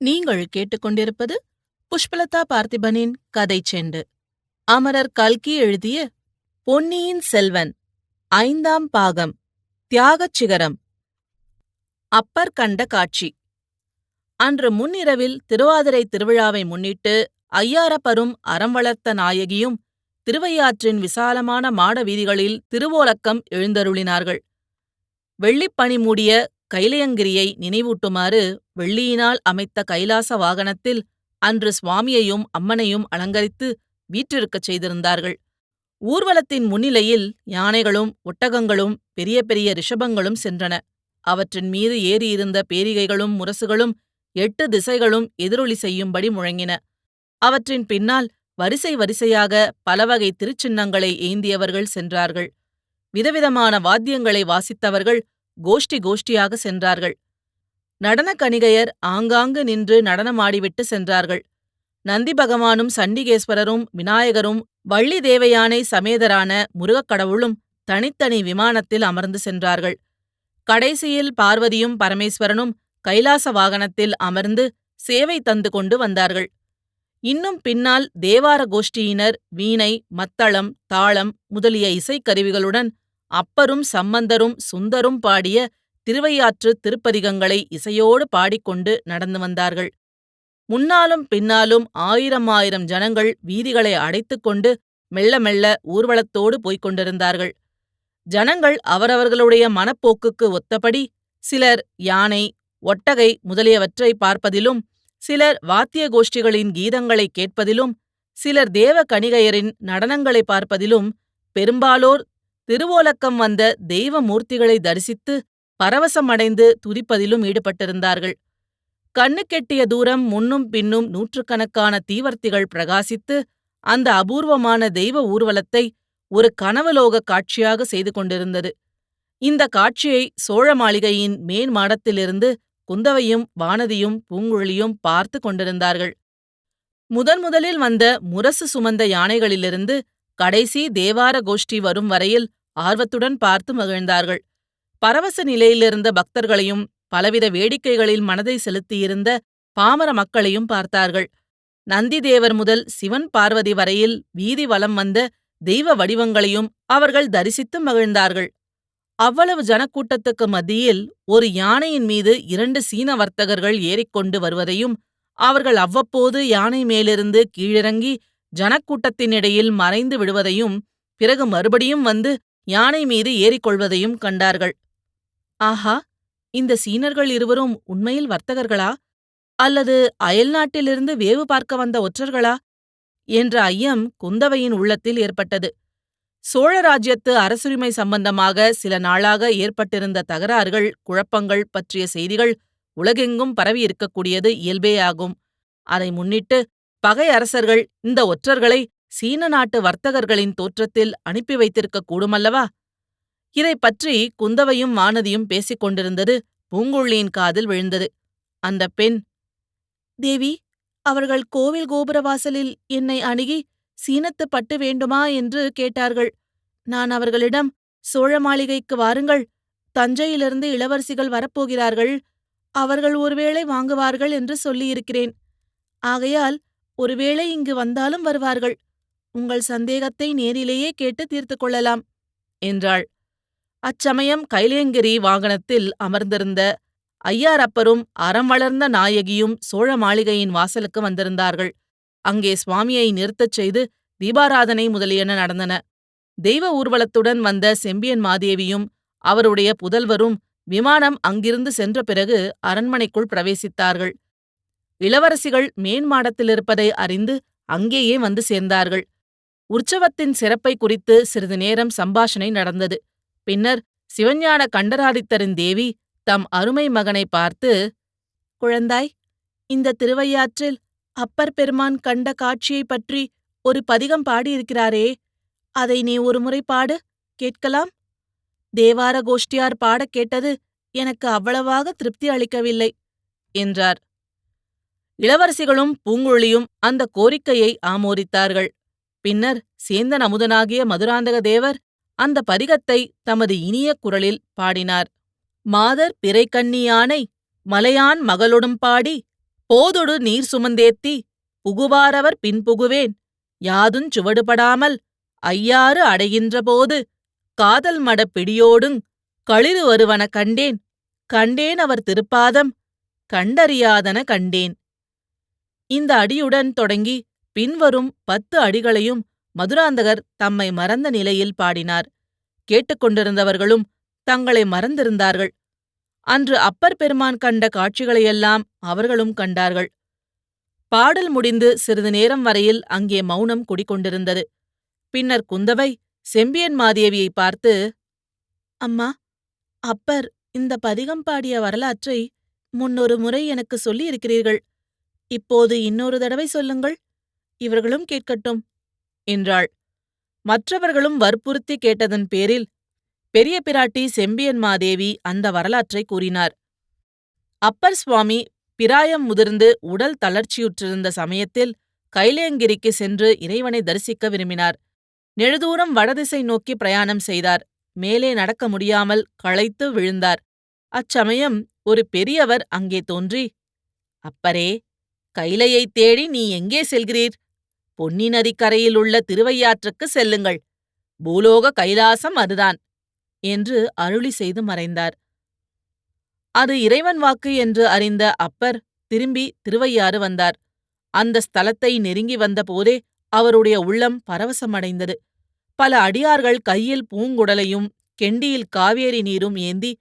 நீங்கள் கேட்டுக்கொண்டிருப்பது புஷ்பலதா பார்த்திபனின் கதை செண்டு. அமரர் கல்கி எழுதிய பொன்னியின் செல்வன் ஐந்தாம் பாகம் தியாகச் சிகரம். அப்பர் கண்ட காட்சி. அன்று முன்னிரவில் திருவாதிரை திருவிழாவை முன்னிட்டு ஐயாரப்பரும் அறம் வளர்த்த நாயகியும் திருவையாற்றின் விசாலமான மாட வீதிகளில் திருவோலக்கம் எழுந்தருளினார்கள். வெள்ளிப்பனி மூடிய கைலையங்கிரியை நினைவூட்டுமாறு வெள்ளியினால் அமைத்த கைலாச வாகனத்தில் அன்று சுவாமியையும் அம்மனையும் அலங்கரித்து வீற்றிருக்கச் செய்திருந்தார்கள். ஊர்வலத்தின் முன்னிலையில் யானைகளும் ஒட்டகங்களும் பெரிய பெரிய ரிஷபங்களும் சென்றன. அவற்றின் மீது ஏறியிருந்த பேரிகைகளும் முரசுகளும் எட்டு திசைகளும் எதிரொலி செய்யும்படி முழங்கின. அவற்றின் பின்னால் வரிசை வரிசையாக பலவகை திருச்சின்னங்களை ஏந்தியவர்கள் சென்றார்கள். விதவிதமான வாத்தியங்களை வாசித்தவர்கள் கோஷ்டி கோஷ்டியாக சென்றார்கள். நடனக் கணிகையர் ஆங்காங்கு நின்று நடனமாடிவிட்டு சென்றார்கள். நந்தி பகவானும் சண்டிகேஸ்வரரும் விநாயகரும் வள்ளி தேவயானை சமேதரான முருகக் கடவுளும் தனித்தனி விமானத்தில் அமர்ந்து சென்றார்கள். கடைசியில் பார்வதியும் பரமேஸ்வரனும் கைலாச வாகனத்தில் அமர்ந்து சேவை தந்து கொண்டு வந்தார்கள். இன்னும் பின்னால் தேவார கோஷ்டியினர் வீணை மத்தளம் தாளம் முதலிய இசைக்கருவிகளுடன் அப்பரும் சம்பந்தரும் சுந்தரும் பாடிய திருவையாற்று திருப்பதிகங்களை இசையோடு பாடிக்கொண்டு நடந்து வந்தார்கள். முன்னாலும் பின்னாலும் ஆயிரம் ஆயிரம் ஜனங்கள் வீதிகளை அடைத்துக்கொண்டு மெல்ல மெல்ல ஊர்வலத்தோடு போய்க் கொண்டிருந்தார்கள். ஜனங்கள் அவரவர்களுடைய மனப்போக்குக்கு ஒத்தபடி சிலர் யானை ஒட்டகை முதலியவற்றை பார்ப்பதிலும் சிலர் வாத்திய கோஷ்டிகளின் கீதங்களை கேட்பதிலும் சிலர் தேவ கணிகையரின் நடனங்களை பார்ப்பதிலும் பெரும்பாலோர் திருவோலக்கம் வந்த தெய்வ மூர்த்திகளை தரிசித்து பரவசமடைந்து துதிப்பதிலும் ஈடுபட்டிருந்தார்கள். கண்ணுக்கெட்டிய தூரம் முன்னும் பின்னும் நூற்றுக்கணக்கான தீவர்த்திகள் பிரகாசித்து அந்த அபூர்வமான தெய்வ ஊர்வலத்தை ஒரு கனவுலோக காட்சியாக செய்து கொண்டிருந்தது. இந்த காட்சியை சோழ மாளிகையின் மேன் மாடத்திலிருந்து குந்தவையும் வானதியும் பூங்குழலியும் பார்த்து கொண்டிருந்தார்கள். முதன் முதலில் வந்த முரசு சுமந்த யானைகளிலிருந்து கடைசி தேவார கோஷ்டி வரும் வரையில் ஆர்வத்துடன் பார்த்து மகிழ்ந்தார்கள். பரவச நிலையிலிருந்த பக்தர்களையும் பலவித வேடிக்கைகளில் மனதை செலுத்தியிருந்த பாமர மக்களையும் பார்த்தார்கள். நந்திதேவர் முதல் சிவன் பார்வதி வரையில் வீதி வலம் வந்த தெய்வ வடிவங்களையும் அவர்கள் தரிசித்து மகிழ்ந்தார்கள். அவ்வளவு ஜனக்கூட்டத்துக்கு மத்தியில் ஒரு யானையின் மீது இரண்டு சீன வர்த்தகர்கள் ஏறிக்கொண்டு வருவதையும் அவர்கள் அவ்வப்போது யானை மேலிருந்து கீழிறங்கி ஜனக்கூட்டத்தினிடையில் மறைந்து விடுவதையும் பிறகு மறுபடியும் வந்து யானை மீது ஏறிக்கொள்வதையும் கண்டார்கள். ஆஹா இந்த சீனர்கள் இருவரும் உண்மையில் வர்த்தகர்களா? அல்லது அயல்நாட்டிலிருந்து வேவு பார்க்க வந்த ஒற்றர்களா? என்ற ஐயம் குந்தவையின் உள்ளத்தில் ஏற்பட்டது. சோழ ராஜ்யத்து அரசுரிமை சம்பந்தமாக சில நாளாக ஏற்பட்டிருந்த தகராறுகள் குழப்பங்கள் பற்றிய செய்திகள் உலகெங்கும் பரவியிருக்கக்கூடியது இயல்பேயாகும். அதை முன்னிட்டு பகை அரசர்கள் இந்த ஒற்றர்களை சீன நாட்டு வர்த்தகர்களின் தோற்றத்தில் அனுப்பி வைத்திருக்கக் கூடுமல்லவா? இதைப் பற்றி குந்தவையும் வானதியும் பேசிக் கொண்டிருந்தது பூங்குழியின் காதில் விழுந்தது. அந்தப் பெண் தேவி அவர்கள் கோவில் கோபுரவாசலில் என்னை அணுகி சீனத்து பட்டு வேண்டுமா என்று கேட்டார்கள். நான் அவர்களிடம் சோழ மாளிகைக்கு வாருங்கள் தஞ்சையிலிருந்து இளவரசிகள் வரப்போகிறார்கள் அவர்கள் ஒருவேளை வாங்குவார்கள் என்று சொல்லியிருக்கிறேன். ஆகையால் ஒருவேளை இங்கு வந்தாலும் வருவார்கள். உங்கள் சந்தேகத்தை நேரிலேயே கேட்டு தீர்த்து கொள்ளலாம் என்றாள். அச்சமயம் கைலேங்கிரி வாகனத்தில் அமர்ந்திருந்த ஐயாரப்பரும் அறம் வளர்ந்த நாயகியும் சோழ மாளிகையின் வாசலுக்கு வந்திருந்தார்கள். அங்கே சுவாமியை நிறுத்தச் செய்து தீபாராதனை முதலியன நடந்தன. தெய்வ ஊர்வலத்துடன் வந்த செம்பியன் மாதேவியும் அவருடைய புதல்வரும் விமானம் அங்கிருந்து சென்ற பிறகு அரண்மனைக்குள் பிரவேசித்தார்கள். இளவரசிகள் மேன்மாடத்திலிருப்பதை அறிந்து அங்கேயே வந்து சேர்ந்தார்கள். உற்சவத்தின் சிறப்பை குறித்து சிறிது நேரம் சம்பாஷணை நடந்தது. பின்னர் சிவஞான கண்டராதித்தரின் தேவி தம் அருமை மகனை பார்த்து குழந்தாய் இந்த திருவையாற்றில் அப்பர் பெருமான் கண்ட காட்சியைப் பற்றி ஒரு பதிகம் பாடியிருக்கிறாரே. அதை நீ ஒருமுறை பாடு கேட்கலாம்? தேவார கோஷ்டியார் பாடக் கேட்டது எனக்கு அவ்வளவாக திருப்தி அளிக்கவில்லை என்றார். இளவரசிகளும் பூங்குழலியும் அந்த கோரிக்கையை ஆமோதித்தார்கள். பின்னர் சேந்தன் அமுதனாகிய மதுராந்தக தேவர் அந்த பரிகத்தை தமது இனிய குரலில் பாடினார். மாதர் பிறைக்கண்ணியானை மலையான் மகளொடும் பாடி போதொடு நீர் சுமந்தேத்தி புகுவாரவர் பின்புகுவேன் யாதுஞ் சுவடுபடாமல் ஐயாறு அடைகின்றபோது காதல் மட பிடியோடுங் களிறு வருவன கண்டேன். கண்டேன் அவர் திருப்பாதம் கண்டறியாதன கண்டேன். இந்த அடியுடன் தொடங்கி பின்வரும் பத்து அடிகளையும் மதுராந்தகர் தம்மை மறந்த நிலையில் பாடினார். கேட்டுக்கொண்டிருந்தவர்களும் தங்களை மறந்திருந்தார்கள். அன்று அப்பர் பெருமான் கண்ட காட்சிகளையெல்லாம் அவர்களும் கண்டார்கள். பாடல் முடிந்து சிறிது நேரம் வரையில் அங்கே மௌனம் குடிகொண்டிருந்தது. பின்னர் குந்தவை செம்பியன் மாதேவியை பார்த்து அம்மா அப்பர் இந்த பதிகம் பாடிய வரலாற்றை முன்னொரு முறை எனக்கு சொல்லியிருக்கிறீர்கள். இப்போது இன்னொரு தடவை சொல்லுங்கள். இவர்களும் கேட்கட்டும் என்றாள். மற்றவர்களும் வற்புறுத்தி கேட்டதன் பேரில் பெரிய பிராட்டி செம்பியன் மாதேவி அந்த வரலாற்றை கூறினார். அப்பர் சுவாமி பிராயம் முதிர்ந்து உடல் தளர்ச்சியுற்றிருந்த சமயத்தில் கைலேயங்கிரிக்கு சென்று இறைவனை தரிசிக்க விரும்பினார். நெடுதூரம் வடதிசை நோக்கி பிரயாணம் செய்தார். மேலே நடக்க முடியாமல் களைத்து விழுந்தார். அச்சமயம் ஒரு பெரியவர் அங்கே தோன்றி அப்பரே கைலையைத் தேடி நீ எங்கே செல்கிறீர்? பொன்னி நதிக்கரையில் உள்ள திருவையாற்றுக்கு செல்லுங்கள். பூலோக கைலாசம் அதுதான் என்று அருளி செய்து மறைந்தார். அது இறைவன் வாக்கு என்று அறிந்த அப்பர் திரும்பி திருவையாறு வந்தார். அந்த ஸ்தலத்தை நெருங்கி வந்தபோதே அவருடைய உள்ளம் பரவசமடைந்தது. பல அடியார்கள் கையில் பூங்குடலையும் கெண்டியில் காவேரி நீரும் ஏந்தி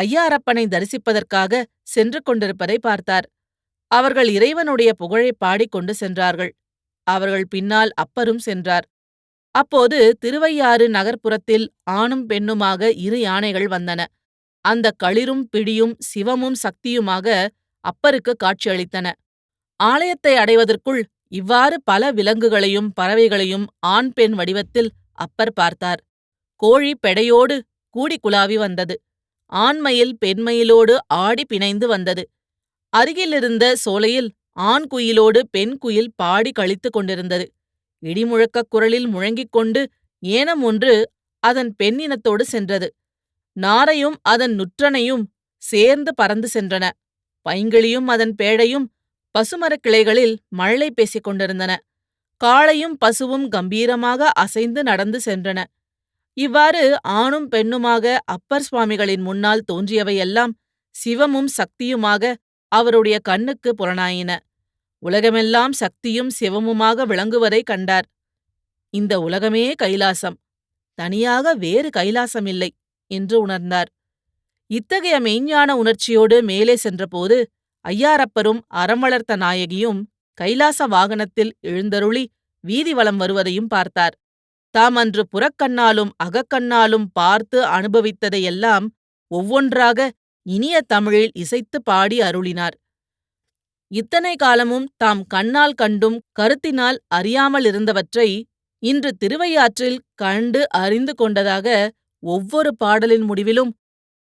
ஐயாரப்பனை தரிசிப்பதற்காக சென்று கொண்டிருப்பதை பார்த்தார். அவர்கள் இறைவனுடைய புகழைப் பாடிக்கொண்டு சென்றார்கள். அவர்கள் பின்னால் அப்பரும் சென்றார். அப்போது திருவையாறு நகர்ப்புறத்தில் ஆணும் பெண்ணுமாக இரு யானைகள் வந்தன. அந்த களிரும் பிடியும் சிவமும் சக்தியுமாக அப்பருக்கு காட்சியளித்தன. ஆலயத்தை அடைவதற்குள் இவ்வாறு பல விலங்குகளையும் பறவைகளையும் ஆண் பெண் வடிவத்தில் அப்பர் பார்த்தார். கோழி பெடையோடு கூடி குலாவி வந்தது. ஆண்மயில் பெண்மயிலோடு ஆடி பிணைந்து வந்தது. அருகிலிருந்த சோலையில் ஆண் குயிலோடு பெண் குயில் பாடி கழித்துக் கொண்டிருந்தது. இடிமுழக்கக் குரலில் முழங்கிக் கொண்டு ஏனம் ஒன்று அதன் பெண்ணினத்தோடு சென்றது. நாரையும் அதன் நுற்றனையும் சேர்ந்து பறந்து சென்றன. பைங்கிளியும் அதன் பேழையும் பசுமரக் கிளைகளில் மழலை பேசிக் கொண்டிருந்தன. காளையும் பசுவும் கம்பீரமாக அசைந்து நடந்து சென்றன. இவ்வாறு ஆணும் பெண்ணுமாக அப்பர் சுவாமிகளின் முன்னால் தோன்றியவையெல்லாம் சிவமும் சக்தியுமாக அவருடைய கண்ணுக்கு புலனாயின. உலகமெல்லாம் சக்தியும் சிவமுமாக விளங்குவதைக் கண்டார். இந்த உலகமே கைலாசம். தனியாக வேறு கைலாசமில்லை என்று உணர்ந்தார். இத்தகைய மெய்ஞான உணர்ச்சியோடு மேலே சென்றபோது ஐயாரப்பரும் அறமளர்த்த நாயகியும் கைலாச வாகனத்தில் எழுந்தருளி வீதி வலம் வருவதையும் பார்த்தார். தாம் அன்று புறக்கண்ணாலும் அகக்கண்ணாலும் பார்த்து அனுபவித்ததையெல்லாம் ஒவ்வொன்றாக இனிய தமிழில் இசைத்து பாடி அருளினார். இத்தனை காலமும் தாம் கண்ணால் கண்டும் கருத்தினால் அறியாமலிருந்தவற்றை இன்று திருவையாற்றில் கண்டு அறிந்து கொண்டதாக ஒவ்வொரு பாடலின் முடிவிலும்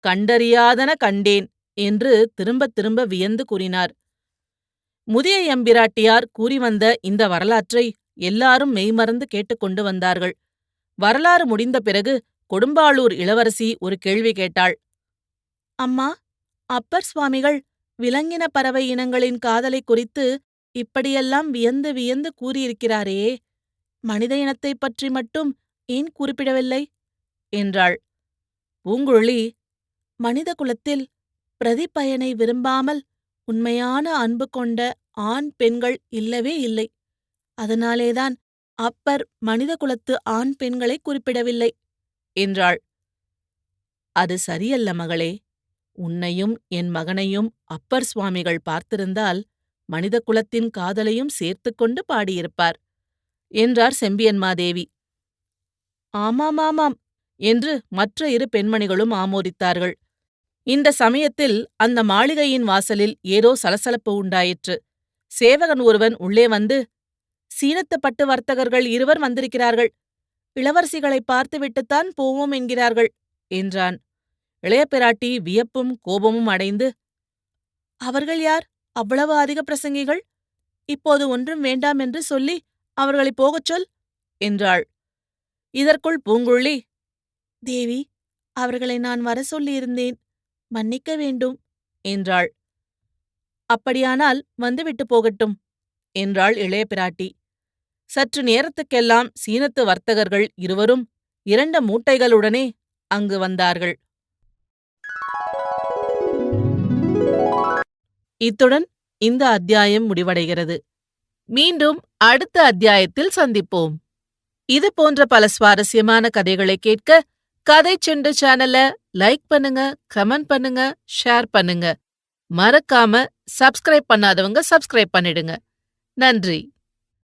கண்டறியாதன கண்டேன் என்று திரும்பத் திரும்ப வியந்து கூறினார். முதிய எம்பிராட்டியார் கூறிவந்த இந்த வரலாற்றை எல்லாரும் மெய்மறந்து கேட்டுக்கொண்டு வந்தார்கள். வரலாறு முடிந்த பிறகு கொடும்பாளூர் இளவரசி ஒரு கேள்வி கேட்டாள். அம்மா அப்பர் சுவாமிகள் விலங்கின பறவை இனங்களின் காதலை குறித்து இப்படியெல்லாம் வியந்து வியந்து கூறியிருக்கிறாரே. மனித இனத்தைப் பற்றி மட்டும் ஏன் குறிப்பிடவில்லை? என்றாள். பூங்குழலி மனித குலத்தில் பிரதிப்பயனை விரும்பாமல் உண்மையான அன்பு கொண்ட ஆண் பெண்கள் இல்லவே இல்லை. அதனாலேதான் அப்பர் மனித குலத்து ஆண் பெண்களை குறிப்பிடவில்லை என்றாள். அது சரியல்ல மகளே. உன்னையும் என் மகனையும் அப்பர் சுவாமிகள் பார்த்திருந்தால் மனித குலத்தின் காதலையும் சேர்த்துக்கொண்டு பாடியிருப்பார் என்றார் செம்பியன்மாதேவி ஆமாமாமாம் என்று மற்ற இரு பெண்மணிகளும் ஆமோதித்தார்கள். இந்த சமயத்தில் அந்த மாளிகையின் வாசலில் ஏதோ சலசலப்பு உண்டாயிற்று. சேவகன் ஒருவன் உள்ளே வந்து சீனத்து பட்டு வர்த்தகர்கள் இருவர் வந்திருக்கிறார்கள். இளவரசிகளை பார்த்துவிட்டுத்தான் போவோம் என்கிறார்கள் என்றான். இளைய பிராட்டி வியப்பும் கோபமும் அடைந்து அவர்கள் யார்? அவ்வளவு அதிக பிரசங்கிகள்? இப்போது ஒன்றும் வேண்டாம் என்று சொல்லி அவர்களை போகச் சொல் என்றாள். இதற்குள் பூங்குழலி தேவி அவர்களை நான் வர சொல்லியிருந்தேன். மன்னிக்க வேண்டும் என்றாள். அப்படியானால் வந்துவிட்டு போகட்டும் என்றாள் இளைய பிராட்டி சற்று நேரத்துக்கெல்லாம் சீனத்து வர்த்தகர்கள் இருவரும் இரண்டு மூட்டைகளுடனே அங்கு வந்தார்கள். இத்துடன் இந்த அத்தியாயம் முடிவடைகிறது. மீண்டும் அடுத்த அத்தியாயத்தில் சந்திப்போம். இது போன்ற பல சுவாரஸ்யமான கதைகளை கேட்க கதை செண்டு சேனலை லைக் பண்ணுங்க கமெண்ட் பண்ணுங்க ஷேர் பண்ணுங்க. மறக்காம சப்ஸ்கிரைப் பண்ணாதவங்க சப்ஸ்கிரைப் பண்ணிடுங்க. நன்றி.